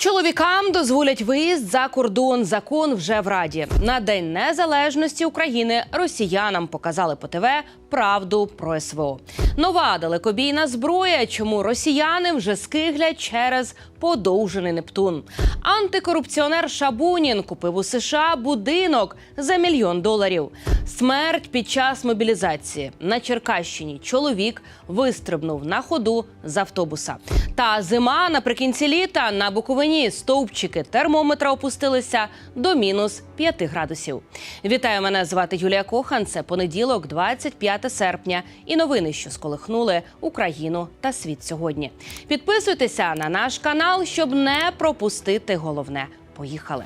Чоловікам дозволять виїзд за кордон. Закон вже в раді. На день незалежності України росіянам показали по ТВ правду про СВО. Нова далекобійна зброя. Чому росіяни вже скиглять через подовжений Нептун? Антикорупціонер Шабунін купив у США будинок за мільйон доларів. Смерть під час мобілізації на Черкащині. Чоловік вистрибнув на ходу з автобуса. Та зима наприкінці літа на Буковині стовпчики термометра опустилися до мінус 5 градусів. Вітаю, мене звати Юлія Кохан. Це понеділок, 25 серпня, і новини, що сколихнули Україну та світ сьогодні. Підписуйтеся на наш канал, щоб не пропустити головне. Поїхали.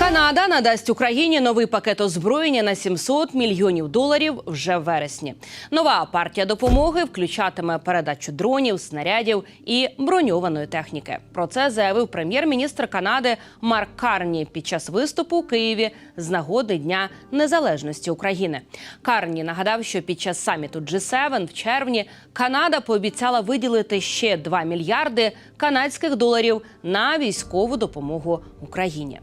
Канада надасть Україні новий пакет озброєння на 700 мільйонів доларів вже в вересні. Нова партія допомоги включатиме передачу дронів, снарядів і броньованої техніки. Про це заявив прем'єр-міністр Канади Марк Карні під час виступу у Києві з нагоди Дня Незалежності України. Карні нагадав, що під час саміту G7 в червні Канада пообіцяла виділити ще 2 мільярди канадських доларів на військову допомогу Україні.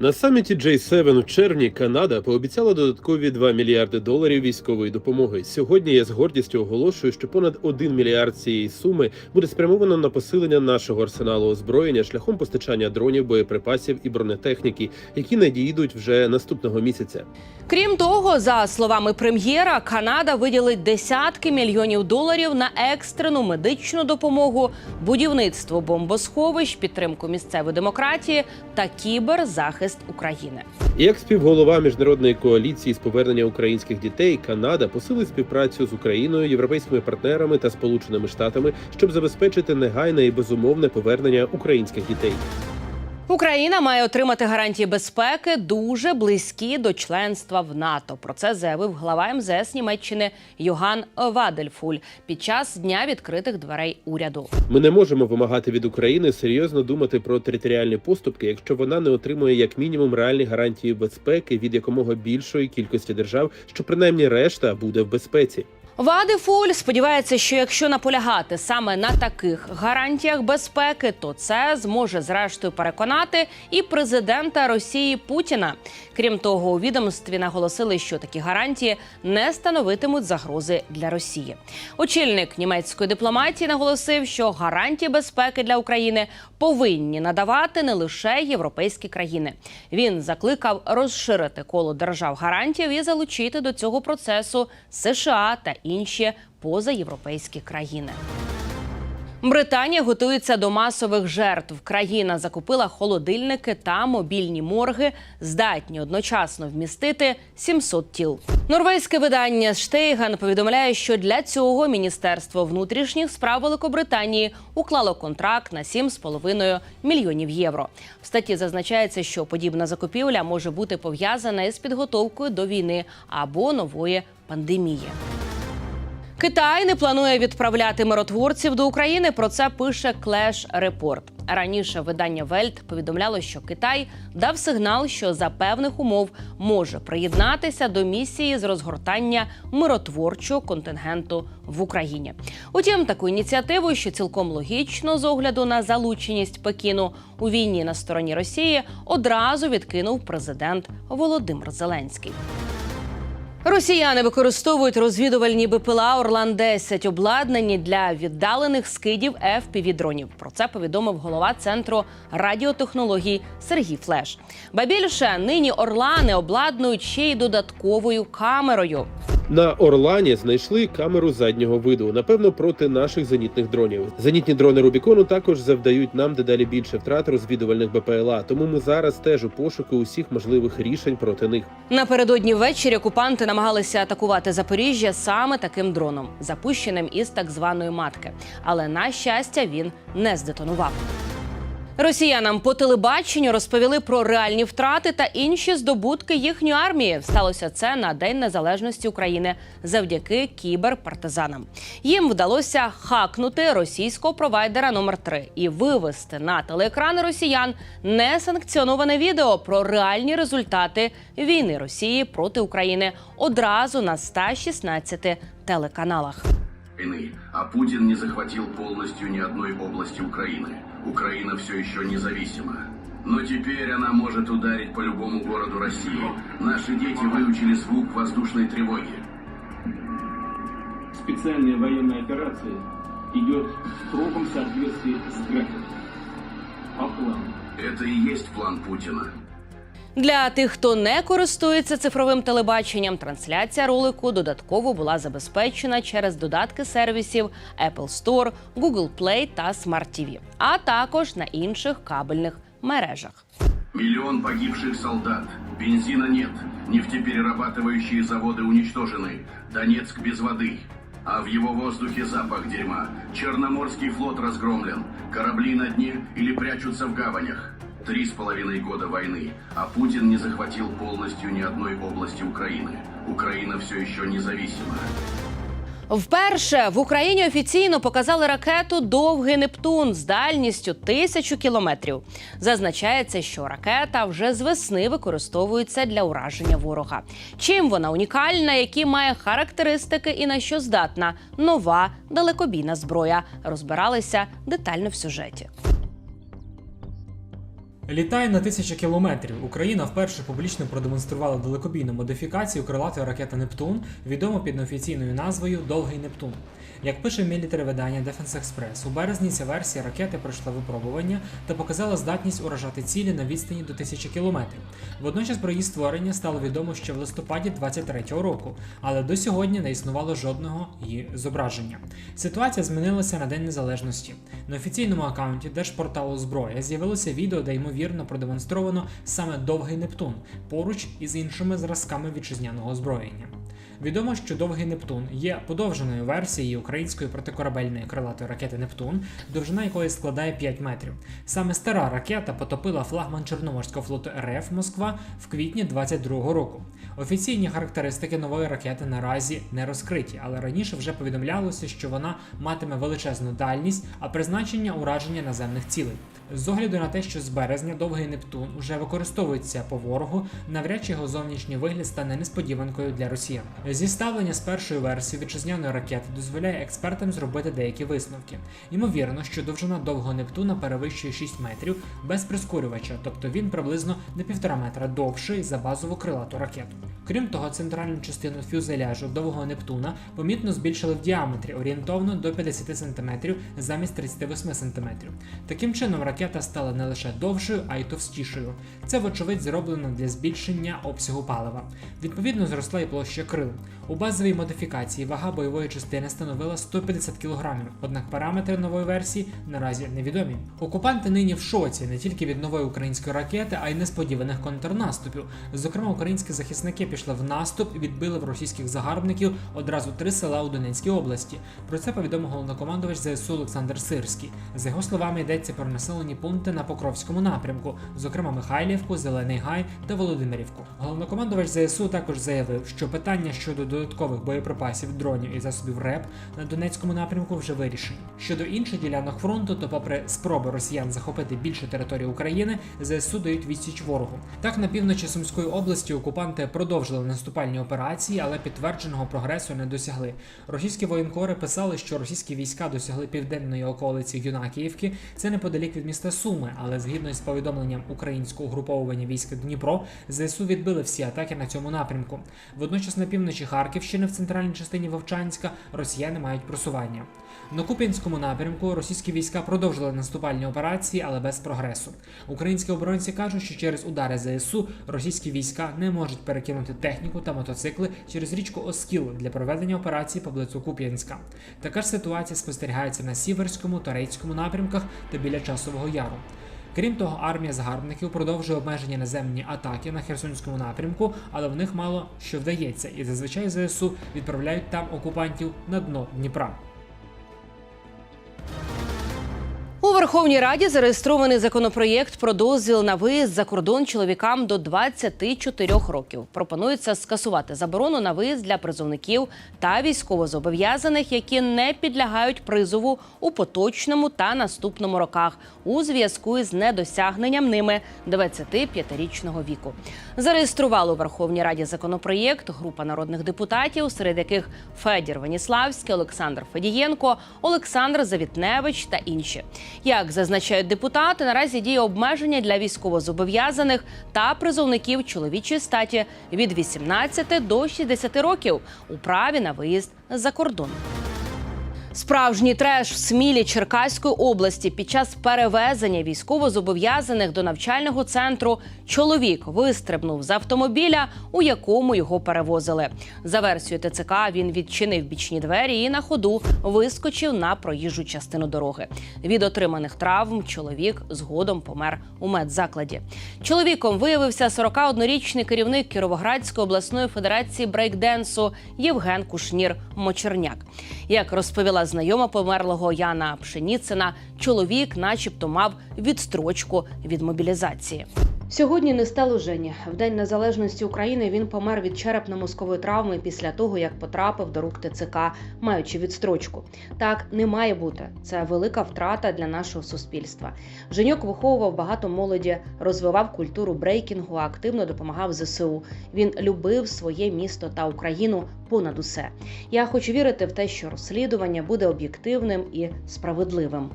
На саміті J7 в червні Канада пообіцяла додаткові 2 мільярди доларів військової допомоги. Сьогодні я з гордістю оголошую, що понад 1 мільярд цієї суми буде спрямовано на посилення нашого арсеналу озброєння шляхом постачання дронів, боєприпасів і бронетехніки, які надійдуть вже наступного місяця. Крім того, за словами прем'єра, Канада виділить десятки мільйонів доларів на екстрену медичну допомогу, будівництво бомбосховищ, підтримку місцевої демократії та кіберзахист України. Як співголова міжнародної коаліції з повернення українських дітей, Канада посилить співпрацю з Україною, європейськими партнерами та Сполученими Штатами, щоб забезпечити негайне і безумовне повернення українських дітей. Україна має отримати гарантії безпеки дуже близькі до членства в НАТО. Про це заявив глава МЗС Німеччини Йоган Вадельфуль під час дня відкритих дверей уряду. Ми не можемо вимагати від України серйозно думати про територіальні поступки, якщо вона не отримує як мінімум реальні гарантії безпеки від якомога більшої кількості держав, що принаймні решта буде в безпеці. Вадефуль сподівається, що якщо наполягати саме на таких гарантіях безпеки, то це зможе зрештою переконати і президента Росії Путіна. Крім того, у відомстві наголосили, що такі гарантії не становитимуть загрози для Росії. Очільник німецької дипломатії наголосив, що гарантії безпеки для України повинні надавати не лише європейські країни. Він закликав розширити коло держав гарантів і залучити до цього процесу США та інші позаєвропейські країни. Британія готується до масових жертв. Країна закупила холодильники та мобільні морги, здатні одночасно вмістити 700 тіл. Норвезьке видання Штейган повідомляє, що для цього Міністерство внутрішніх справ Великобританії уклало контракт на 7,5 мільйонів євро. В статті зазначається, що подібна закупівля може бути пов'язана із підготовкою до війни або нової пандемії. Китай не планує відправляти миротворців до України. Про це пише Клеш Репорт. Раніше видання Вельт повідомляло, що Китай дав сигнал, що за певних умов може приєднатися до місії з розгортання миротворчого контингенту в Україні. Утім, таку ініціативу, що цілком логічно з огляду на залученість Пекіну у війні на стороні Росії, одразу відкинув президент Володимир Зеленський. Росіяни використовують розвідувальні БПЛА Орлан 10 обладнані для віддалених скидів fpv дронів. Про це повідомив голова центру радіотехнологій Сергій Флеш. Ба більше нині Орлани обладнують ще й додатковою камерою. На Орлані знайшли камеру заднього виду, напевно, проти наших зенітних дронів. Зенітні дрони Рубікону також завдають нам дедалі більше втрат розвідувальних БПЛА. Тому ми зараз теж у пошуку усіх можливих рішень проти них. Напередодні ввечері окупанти намагалися атакувати Запоріжжя саме таким дроном, запущеним із так званої матки. Але на щастя він не здетонував. Росіянам по телебаченню розповіли про реальні втрати та інші здобутки їхньої армії. Сталося це на День Незалежності України завдяки кіберпартизанам. Їм вдалося хакнути російського провайдера номер 3 і вивести на телеекрани росіян несанкціоноване відео про реальні результати війни Росії проти України одразу на 116 телеканалах. Войны, а Путин не захватил полностью ни одной области Украины. Украина все еще независима. Но теперь она может ударить по любому городу России. Наши дети выучили звук воздушной тревоги. специальная военная операция идет в строгом соответствии с графиком. По плану. Это и есть план Путина. Для тих, хто не користується цифровим телебаченням, трансляція ролику додатково була забезпечена через додатки сервісів Apple Store, Google Play та Smart TV, а також на інших кабельних мережах. Миллион погибших солдат. Бензина нет. Нефтеперерабатывающие заводы уничтожены. Донецк без воды. А в его воздухе запах дерьма. Черноморский флот разгромлен. Корабли на дне или прячутся в гаванях. Три с половиной года войны, а Путин не захватил полностью ни одной области Украины. Украина все еще независима. Вперше в Україні офіційно показали ракету Довгий Нептун з дальністю тисячу кілометрів. Зазначається, що ракета вже з весни використовується для ураження ворога. Чим вона унікальна, які має характеристики і на що здатна нова далекобійна зброя. Розбиралися детально в сюжеті. Літає на тисячі кілометрів. Україна вперше публічно продемонструвала далекобійну модифікацію крилатої ракети Нептун, відому під неофіційною назвою Довгий Нептун. Як пише мілітари видання Defense Express, у березні ця версія ракети пройшла випробування та показала здатність уражати цілі на відстані до тисячі кілометрів. Водночас про її створення стало відомо ще в листопаді 23-го року, але до сьогодні не існувало жодного її зображення. Ситуація змінилася на День Незалежності. На офіційному аккаунті держпорталу Зброя з'явилося відео, де ймовірно продемонстровано саме довгий Нептун поруч із іншими зразками вітчизняного озброєння. Відомо, що довгий Нептун є подовженою версією української протикорабельної крилатої ракети Нептун, довжина якої складає 5 метрів. Саме стара ракета потопила флагман Чорноморського флоту РФ Москва в квітні 22-го року. Офіційні характеристики нової ракети наразі не розкриті, але раніше вже повідомлялося, що вона матиме величезну дальність, а призначення ураження наземних цілей. З огляду на те, що з березня довгий Нептун уже використовується по ворогу, навряд чи його зовнішній вигляд стане несподіванкою для росіян. Зіставлення з першою версією вітчизняної ракети дозволяє експертам зробити деякі висновки. Ймовірно, що довжина довгого Нептуна перевищує 6 метрів без прискорювача, тобто він приблизно на півтора метра довший за базову крилату ракету. Крім того, центральну частину фюзеляжу довгого Нептуна помітно збільшили в діаметрі орієнтовно до 50 см замість 38 см. Таким чином, ракета стала не лише довшою, а й товстішою. Це, вочевидь, зроблено для збільшення обсягу палива. Відповідно, зросла і площа крил. У базовій модифікації вага бойової частини становила 150 кг, однак параметри нової версії наразі невідомі. Окупанти нині в шоці не тільки від нової української ракети, а й несподіваних контрнаступів. Зокрема, українські захисники пішли в наступ і відбили в російських загарбників одразу три села у Донецькій області. Про це повідомив головнокомандувач ЗСУ Олександр Сирський. За його словами, йдеться про населені пункти на Покровському напрямку, зокрема Михайлівку, Зелений Гай та Володимирівку. Головнокомандувач ЗСУ також заявив, що питання щодо додаткових боєприпасів, дронів і засобів РЕП на Донецькому напрямку вже вирішені. Щодо інших ділянок фронту, то, попри спроби росіян захопити більше території України, ЗСУ дають відсіч ворогу. Так, на півночі Сумської області окупанти продовжили наступальні операції, але підтвердженого прогресу не досягли. Російські воєнкори писали, що російські війська досягли південної околиці Юнакіївки, це неподалік від міста Суми, але згідно з повідомленням українського угруповування військ Дніпро, ЗСУ відбили всі атаки на цьому напрямку. Водночас на півночі Харківщини, в центральній частині Вовчанська, росіяни мають просування. На Куп'янському напрямку російські війська продовжили наступальні операції, але без прогресу. Українські оборонці кажуть, що через удари ЗСУ російські війська не можуть перекинути техніку та мотоцикли через річку Оскіл для проведення операції поблизу Куп'янська. Така ж ситуація спостерігається на Сіверському, Торецькому напрямках та біля Часового Яру. Крім того, армія загарбників продовжує обмежені наземні атаки на Херсонському напрямку, але в них мало що вдається, і зазвичай ЗСУ відправляють там окупантів на дно Дніпра. Верховній Раді зареєстрований законопроєкт про дозвіл на виїзд за кордон чоловікам до 24 років. Пропонується скасувати заборону на виїзд для призовників та військовозобов'язаних, які не підлягають призову у поточному та наступному роках у зв'язку із недосягненням ними 25-річного віку. Зареєстрували у Верховній Раді законопроєкт група народних депутатів, серед яких Федір Веніславський, Олександр Федієнко, Олександр Завітневич та інші. Як зазначають депутати, наразі діє обмеження для військовозобов'язаних та призовників чоловічої статі від 18 до 60 років у праві на виїзд за кордон. Справжній треш в Смілі Черкаської області під час перевезення військовозобов'язаних до навчального центру чоловік вистрибнув з автомобіля, у якому його перевозили. За версією ТЦК він відчинив бічні двері і на ходу вискочив на проїжджу частину дороги. Від отриманих травм чоловік згодом помер у медзакладі. Чоловіком виявився 41-річний керівник Кіровоградської обласної федерації брейкденсу Євген Кушнір Мочерняк. Як розповіла знайома померлого Яна Пшеніцина, чоловік, начебто, мав відстрочку від мобілізації. Сьогодні не стало Жені. В День Незалежності України він помер від черепно-мозкової травми після того, як потрапив до рук ТЦК, маючи відстрочку. Так не має бути. Це велика втрата для нашого суспільства. Женьок виховував багато молоді, розвивав культуру брейкінгу, активно допомагав ЗСУ. Він любив своє місто та Україну понад усе. Я хочу вірити в те, що розслідування буде об'єктивним і справедливим.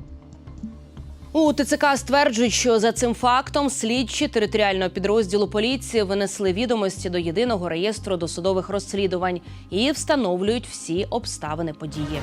У ТЦК стверджують, що за цим фактом слідчі територіального підрозділу поліції винесли відомості до єдиного реєстру досудових розслідувань і встановлюють всі обставини події.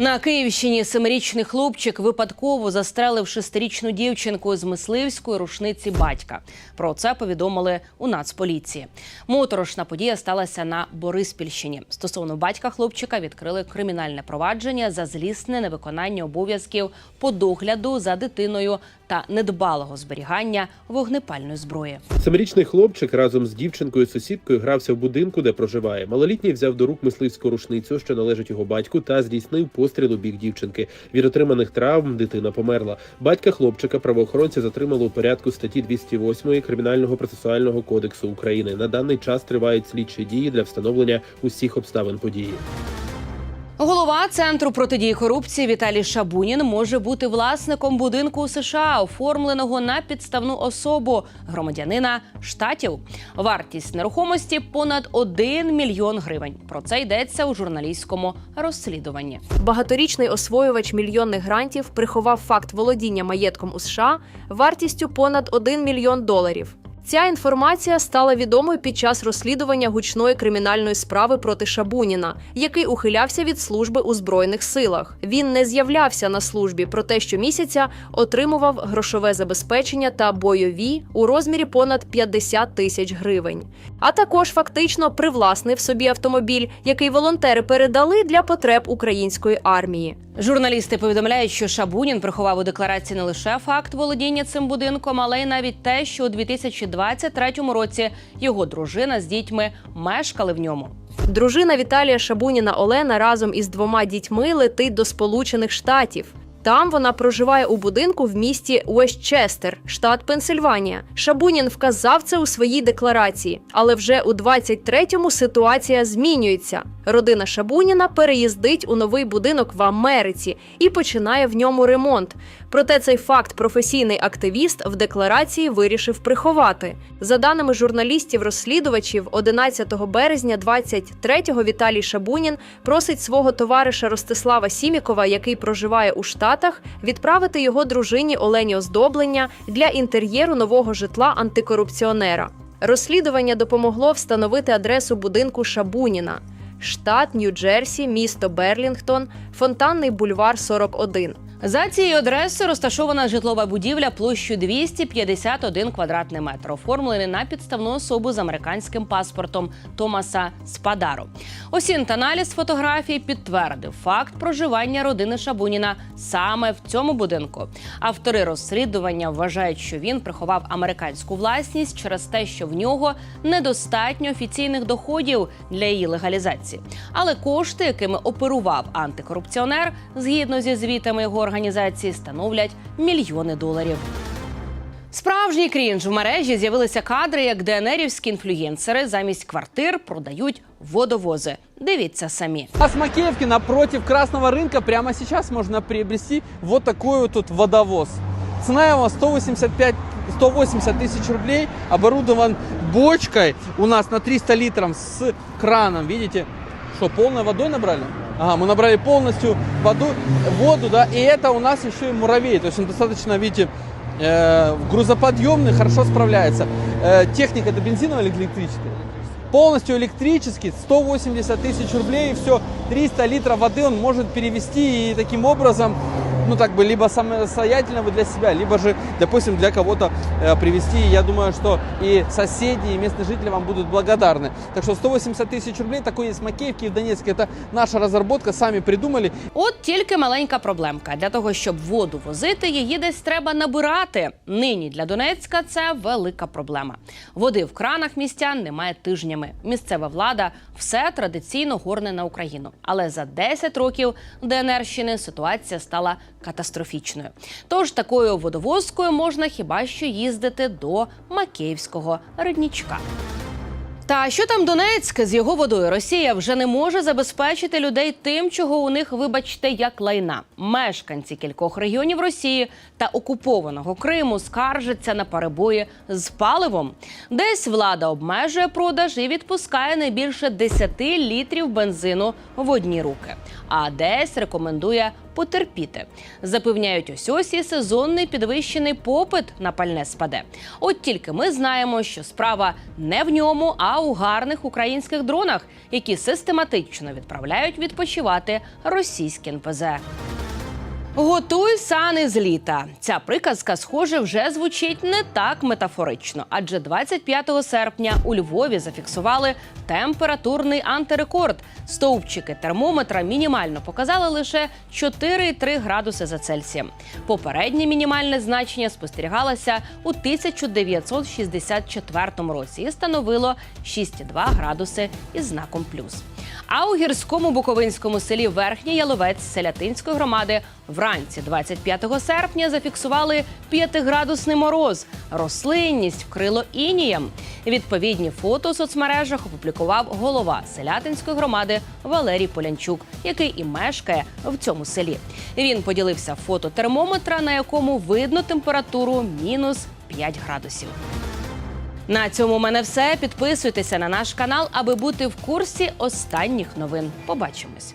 На Київщині семирічний хлопчик випадково застрелив шестирічну дівчинку з мисливської рушниці батька. Про це повідомили у Нацполіції. Моторошна подія сталася на Бориспільщині. Стосовно батька хлопчика відкрили кримінальне провадження за злісне невиконання обов'язків по догляду за дитиною та недбалого зберігання вогнепальної зброї. Семирічний хлопчик разом з дівчинкою сусідкою грався в будинку, де проживає. Малолітній взяв до рук мисливську рушницю, що належить його батьку, та здійснив постріл у бік дівчинки. Від отриманих травм дитина померла. Батька хлопчика правоохоронці затримали у порядку статті 208 Кримінального процесуального кодексу України. На даний час тривають слідчі дії для встановлення усіх обставин події. Голова центру протидії корупції Віталій Шабунін може бути власником будинку у США, оформленого на підставну особу громадянина штатів. Вартість нерухомості понад 1 мільйон гривень. Про це йдеться у журналістському розслідуванні. Багаторічний освоювач мільйонних грантів приховав факт володіння маєтком у США вартістю понад 1 мільйон доларів. Ця інформація стала відомою під час розслідування гучної кримінальної справи проти Шабуніна, який ухилявся від служби у збройних силах. Він не з'являвся на службі, проте щомісяця отримував грошове забезпечення та бойові у розмірі понад 50 тисяч гривень. А також фактично привласнив собі автомобіль, який волонтери передали для потреб української армії. Журналісти повідомляють, що Шабунін приховав у декларації не лише факт володіння цим будинком, але й навіть те, що у 2023 році його дружина з дітьми мешкали в ньому. Дружина Віталія Шабуніна Олена разом із двома дітьми летить до Сполучених Штатів. Там вона проживає у будинку в місті Уестчестер, штат Пенсильванія. Шабунін вказав це у своїй декларації, але вже у 23-му ситуація змінюється. Родина Шабуніна переїздить у новий будинок в Америці і починає в ньому ремонт. Проте цей факт професійний активіст в декларації вирішив приховати. За даними журналістів-розслідувачів, 11 березня 23-го Віталій Шабунін просить свого товариша Ростислава Сімікова, який проживає у Штатах, відправити його дружині Олені оздоблення для інтер'єру нового житла антикорупціонера. Розслідування допомогло встановити адресу будинку Шабуніна. Штат Нью-Джерсі, місто Берлінгтон, Фонтанний бульвар 41. За цією адресою розташована житлова будівля площею 251 квадратний метр, оформлений на підставну особу з американським паспортом Томаса Спадаро. Осінт-аналіз фотографій підтвердив факт проживання родини Шабуніна саме в цьому будинку. Автори розслідування вважають, що він приховав американську власність через те, що в нього недостатньо офіційних доходів для її легалізації. Але кошти, якими оперував антикорупційний корупціонер, згідно зі звітами його організації, становлять мільйони доларів. Справжній крінж в мережі з'явилися кадри, як ДНРівські інфлюєнсери замість квартир продають водовози. Дивіться самі. А с Макеевки напротив Красного рынка прямо сейчас можно приобрести вот такой вот тут водовоз. Цена его 185 180 тысяч рублей, оборудован бочкой у нас на 300 литров с краном, видите? Что, полной водой набрали? Ага, мы набрали полностью воду, воду, да, и это у нас еще и муравей, то есть он достаточно, видите, э, грузоподъемный, хорошо справляется. Э, техника это бензиновая или электрическая? полностью электрический, 180 тысяч рублей, и все, 300 литров воды он может перевести и таким образом, ну так бы, либо самостоятельно вы для себя, либо же, допустим, для кого-то э, привезти. Я думаю, что и соседи, и местные жители вам будут благодарны. Так что 180 тысяч рублей, такой есть в Макеевке и в Донецке, это наша разработка, сами придумали. От тільки маленька проблемка. Для того, щоб воду возити, її десь треба набирати. Нині для Донецька це велика проблема. Води в кранах містян немає тижнями. Місцева влада все традиційно горне на Україну. Але за 10 років ДНРщини ситуація стала катастрофічною. Тож такою водовозкою можна хіба що їздити до Макеївського роднічка. Та що там Донецьк з його водою? Росія вже не може забезпечити людей тим, чого у них, вибачте, як лайна. Мешканці кількох регіонів Росії та окупованого Криму скаржаться на перебої з паливом. Десь влада обмежує продаж і відпускає не більше 10 літрів бензину в одні руки, а десь рекомендує потерпіти. Запевняють, ось ось і сезонний підвищений попит на пальне спаде. От тільки ми знаємо, що справа не в ньому, а у гарних українських дронах, які систематично відправляють відпочивати російські НПЗ. Готуй сани з літа. Ця приказка, схоже, вже звучить не так метафорично, адже 25 серпня у Львові зафіксували температурний антирекорд. Стовпчики термометра мінімально показали лише 4,3 градуси за Цельсієм. Попереднє мінімальне значення спостерігалося у 1964 році і становило 6,2 градуси із знаком плюс. А у гірському буковинському селі Верхній Яловець Селятинської громади вранці 25 серпня зафіксували 5-градусний мороз. Рослинність вкрило інієм. Відповідні фото у соцмережах опублікував голова селятинської громади Валерій Полянчук, який і мешкає в цьому селі. Він поділився фото термометра, на якому видно температуру мінус 5 градусів. На цьому у мене все. Підписуйтеся на наш канал, аби бути в курсі останніх новин. Побачимось.